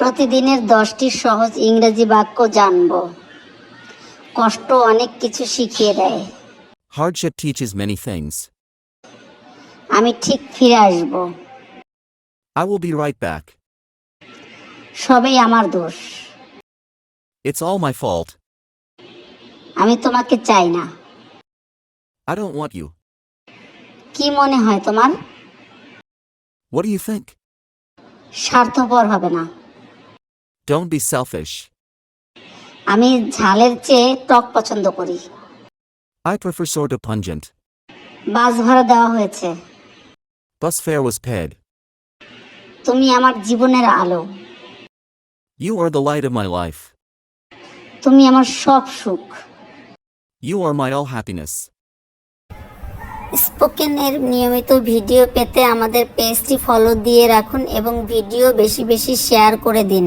প্রতিদিনের দশটি সহজ ইংরেজি বাক্য জানব কষ্ট অনেক কিছু শিখিয়ে দেয় Hardship teaches many things. আমি ঠিক ফিরে আসব I will be right back. সবই আমার দোষ It's all my fault. আমি তোমাকে চাই না I don't want you. কি মনে হয় তোমার What do you think? স্বার্থপর হবে না Don't be selfish. আমি ঝালের চেয়ে টক পছন্দ করি I prefer sorta pungent. বাস ভাড়া দেওয়া হয়েছে Bus fare was paid. তুমি আমার জীবনের আলো You are the light of my life. তুমি আমার সব সুখ You are my all happiness. স্পোকেনের নিয়মিত ভিডিও পেতে আমাদের পেজটি ফলো দিয়ে রাখুন এবং ভিডিও বেশি বেশি শেয়ার করে দিন